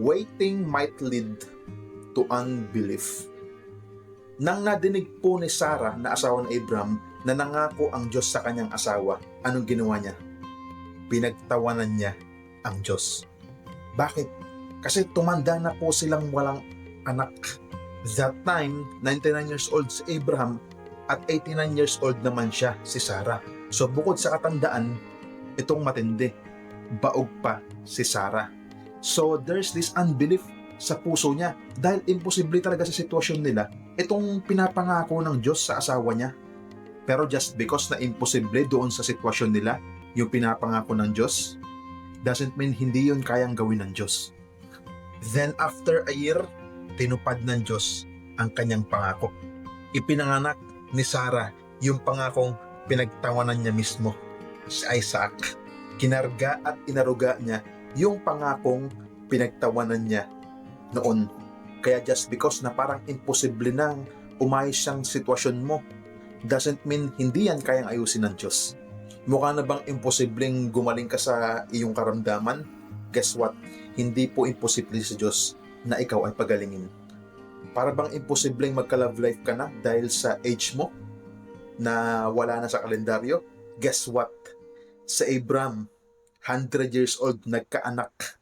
waiting might lead to unbelief. Nang nadinig po ni Sarah na asawa ni Abraham na nangako ang Diyos sa kanyang asawa, anong ginawa niya? Pinagtawanan niya ang Diyos. Bakit? Kasi tumanda na po silang walang anak. That time, 99 years old si Abraham at 89 years old naman siya, si Sarah. So bukod sa katandaan, itong matindi, baog pa si Sarah. So there's this unbelief sa puso niya dahil imposible talaga sa sitwasyon nila itong pinapangako ng Diyos sa asawa niya. Pero just because na imposible doon sa sitwasyon nila yung pinapangako ng Diyos, doesn't mean hindi yun kayang gawin ng Diyos. Then after a year, tinupad ng Diyos ang kanyang pangako. Ipinanganak ni Sarah yung pangakong pinagtawanan niya mismo, si Isaac. Kinarga at inaruga niya yung pangakong pinagtawanan niya noon. Kaya just because na parang imposible nang umayos siyang sitwasyon mo, doesn't mean hindi yan kayang ayusin ng Diyos. Mukha na bang imposibleng gumaling ka sa iyong karamdaman? Guess what? Hindi po imposible sa Diyos na ikaw ay pagalingin. Para bang imposibleng magka-love life ka na dahil sa age mo na wala na sa kalendaryo? Guess what? Sa Abraham, 100 years old, nagkaanak.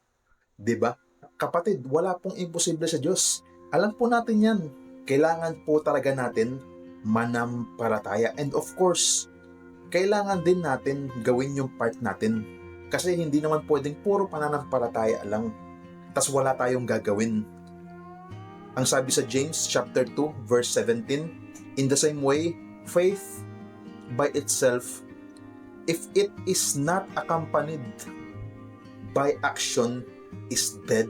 ba? Kapatid, wala pong imposible sa Diyos. Alam po natin yan. Kailangan po talaga natin manampalataya. And of course, kailangan din natin gawin yung part natin. Kasi hindi naman pwedeng puro pananampalataya lang. tas wala tayong gagawin. Ang sabi sa James chapter 2 verse 17, In the same way, faith by itself, if it is not accompanied by action, is dead.